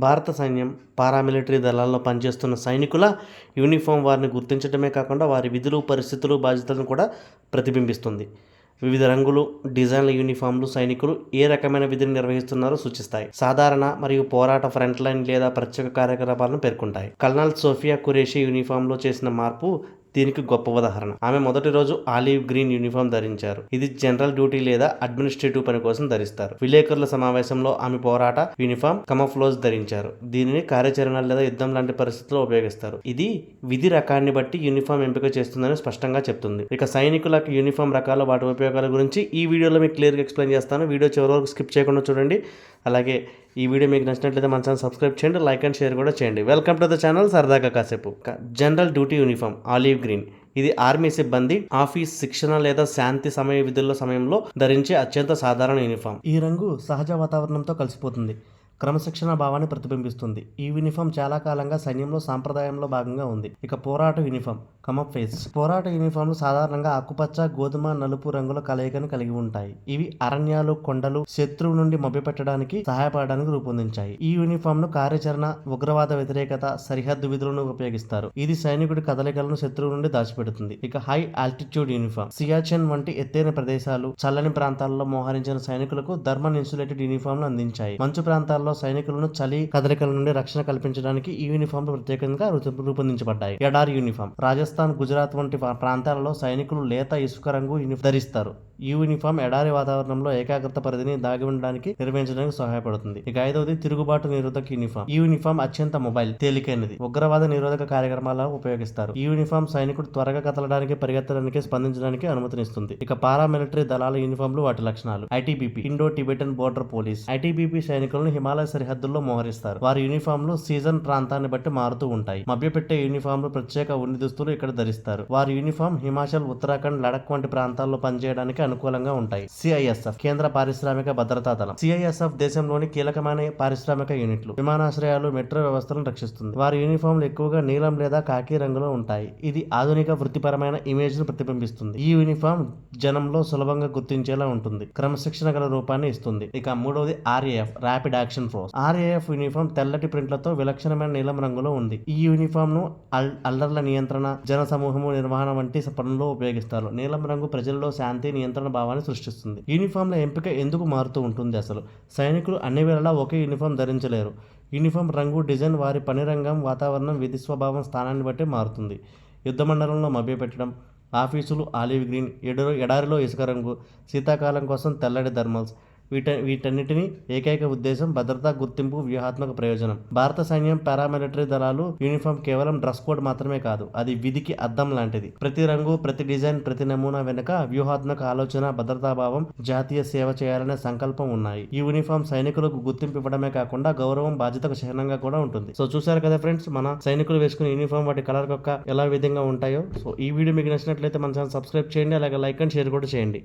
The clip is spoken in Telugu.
భారత సైన్యం పారామిలిటరీ దళాల్లో పనిచేస్తున్న సైనికుల యూనిఫామ్ వారిని గుర్తించడమే కాకుండా వారి విధులు పరిస్థితులు బాధ్యతలను కూడా ప్రతిబింబిస్తుంది. వివిధ రంగులు డిజైన్ల యూనిఫామ్లు సైనికులు ఏ రకమైన విధిని నిర్వహిస్తున్నారో సూచిస్తాయి. సాధారణ మరియు పోరాట ఫ్రంట్ లైన్ లేదా ప్రత్యేక కార్యకలాపాలను పేర్కొంటాయి. కల్నల్ సోఫియా కురేషి యూనిఫామ్లో చేసిన మార్పు దీనికి గొప్ప ఉదాహరణ. ఆమె మొదటి రోజు ఆలివ్ గ్రీన్ యూనిఫామ్ ధరించారు. ఇది జనరల్ డ్యూటీ లేదా అడ్మినిస్ట్రేటివ్ పని కోసం ధరిస్తారు. విలేకరుల సమావేశంలో ఆమె పోరాట యూనిఫామ్ కమఫ్లోజ్ ధరించారు. దీనిని కార్యాచరణ లేదా యుద్ధం లాంటి పరిస్థితుల్లో ఉపయోగిస్తారు. ఇది విధి రకాన్ని బట్టి యూనిఫామ్ ఎంపిక చేస్తుందని స్పష్టంగా చెప్తుంది. ఇక సైనికులకు యూనిఫామ్ రకాలు వాటి ఉపయోగాల గురించి ఈ వీడియోలో మీకు క్లియర్గా ఎక్స్ప్లెయిన్ చేస్తాను. వీడియో చివరి వరకు స్కిప్ చేయకుండా చూడండి. అలాగే ఈ వీడియో మీకు నచ్చినట్లయితే మన ఛానల్ సబ్స్క్రైబ్ చేయండి లైక్ అండ్ షేర్ కూడా చేయండి. వెల్కమ్ టు ద ఛానల్ సరదాగా కాసేపు. General duty uniform olive green ఇది ఆర్మీ సిబ్బంది ఆఫీస్ శిక్షణ లేదా శాంతి సమయ విధుల సమయంలో ధరించే అత్యంత సాధారణ యూనిఫామ్ ఈ రంగు సహజ వాతావరణంతో కలిసిపోతుంది. క్రమశిక్షణ భావాన్ని ప్రతిబింబిస్తుంది. ఈ యూనిఫామ్ చాలా కాలంగా సైన్యంలో సాంప్రదాయంలో భాగంగా ఉంది. ఇక పోరాట యూనిఫామ్ కమప్ ఫేస్. పోరాట యూనిఫామ్లు సాధారణంగా ఆకుపచ్చ గోధుమ నలుపు రంగుల కలయికను కలిగి ఉంటాయి. ఇవి అరణ్యాలు కొండలు శత్రువు నుండి మభ్యపెట్టడానికి సహాయపడడానికి రూపొందించాయి. ఈ యూనిఫామ్ను కార్యాచరణ ఉగ్రవాద వ్యతిరేకత సరిహద్దు విధులను ఉపయోగిస్తారు. ఇది సైనికుడి కదలికలను శత్రువు నుండి దాచిపెడుతుంది. ఇక హై ఆల్టిట్యూడ్ యూనిఫామ్ సియాచెన్ వంటి ఎత్తైన ప్రదేశాలు చల్లని ప్రాంతాల్లో మోహరించిన సైనికులకు థర్మల్ ఇన్సులేటెడ్ యూనిఫామ్లు అందించాయి. మంచు ప్రాంతాల్లో సైనికులను చలి కదలికల నుండి రక్షణ కల్పించడానికి ఈ యూనిఫామ్లు ప్రత్యేకంగా రూపొందించబడ్డాయి. ఎడారి యూనిఫామ్. రాజస్థాన్ గుజరాత్ వంటి ప్రాంతాలలో సైనికులు లేత ఇసుక రంగు యూనిఫామ్ ధరిస్తారు. ఈ యూనిఫామ్ ఎడారి వాతావరణంలో ఏకాగ్రత పరిధిని దాగి ఉండడానికి నిర్వహించడానికి సహాయపడుతుంది. ఇక ఐదవది తిరుగుబాటు నిరోధక యూనిఫామ్ ఈ యూనిఫామ్ అత్యంత మొబైల్ తేలికైనది. ఉగ్రవాద నిరోధక కార్యక్రమాలను ఉపయోగిస్తారు. ఈ యూనిఫామ్ సైనికుడు త్వరగా కదలడానికి పరిగెత్తడానికి స్పందించడానికి అనుమతినిస్తుంది. ఇక పారామిలిటరీ దళాల యూనిఫామ్లు వాటి లక్షణాలు. ITBP Indo Tibetan border police ITBP సైనికులను హిమాలయ సరిహద్దుల్లో మోహరిస్తారు. వారి యూనిఫామ్లు సీజన్ ప్రాంతాన్ని బట్టి మారుతూ ఉంటాయి. మభ్యపెట్టే యూనిఫామ్లు ప్రత్యేక ఉన్ని దుస్తులు ఇక్కడ ధరిస్తారు. వారి యూనిఫామ్ హిమాచల్ ఉత్తరాఖండ్ లడక్ వంటి ప్రాంతాల్లో పనిచేయడానికి అనుకూలంగా ఉంటాయి. సిఐఎస్ఎఫ్ కేంద్ర పారిశ్రామిక భద్రతా దళం. సిఐఎస్ఎఫ్ దేశంలోని కీలకమైన పారిశ్రామిక యూనిట్లు. విమానాశ్రయాలు మెట్రో వ్యవస్థలను రక్షిస్తుంది. వారి యూనిఫామ్లు ఎక్కువగా నీలం లేదా కాకి రంగులో ఉంటాయి. ఇది ఆధునిక వృత్తిపరమైన ఇమేజ్ను ప్రతిబింబిస్తుంది. ఈ యూనిఫామ్ జనంలో సులభంగా గుర్తించేలా ఉంటుంది. క్రమశిక్షణ గల రూపాన్ని ఇస్తుంది. ఇక మూడవది RAF rapid action force RAF uniform తెల్లటి ప్రింట్లతో విలక్షణమైన నీలం రంగులో ఉంది. ఈ యూనిఫామ్ను అల్లర్ల నియంత్రణ జన సమూహము నిర్వహణ వంటి పనుల్లో ఉపయోగిస్తారు. నీలం రంగు ప్రజల్లో శాంతి నియంత్రణ భావాన్ని సృష్టిస్తుంది. యూనిఫామ్ల ఎంపిక ఎందుకు మారుతూ ఉంటుంది అసలు? సైనికులు అన్ని వేళలా ఒకే యూనిఫామ్ ధరించలేరు. యూనిఫామ్ రంగు డిజైన్ వారి పని రంగం వాతావరణం విధి స్వభావం స్థానాన్ని బట్టి మారుతుంది. యుద్ధ మండలంలో మభ్యపెట్టడం ఆఫీసులు ఆలివ్ గ్రీన్ ఎడరు ఎడారిలో ఇసుక రంగు శీతాకాలం కోసం తెల్లటి థర్మల్స్ వీట వీటన్నిటిని ఏకైక ఉద్దేశం భద్రతా గుర్తింపు వ్యూహాత్మక ప్రయోజనం. భారత సైన్యం పారామిలిటరీ దళాలు యూనిఫామ్ కేవలం డ్రెస్ కోడ్ మాత్రమే కాదు అది విధికి అద్దం లాంటిది. ప్రతి రంగు ప్రతి డిజైన్ ప్రతి నమూనా వెనుక వ్యూహాత్మక ఆలోచన భద్రతా భావం జాతీయ సేవ చేయాలనే సంకల్పం ఉన్నాయి. ఈ యూనిఫామ్ సైనికులకు గుర్తింపు ఇవ్వడమే కాకుండా గౌరవం బాధ్యతకు చిహ్నంగా కూడా ఉంటుంది. సో చూసారు కదా ఫ్రెండ్స్ మన సైనికులు వేసుకునే యూనిఫామ్ వాటి కలర్ యొక్క ఎలా విధంగా ఉంటాయో. సో ఈ వీడియో మీకు నచ్చినట్లయితే మన ఛానల్ సబ్స్క్రైబ్ చేయండి అలాగే లైక్ అండ్ షేర్ కూడా చేయండి.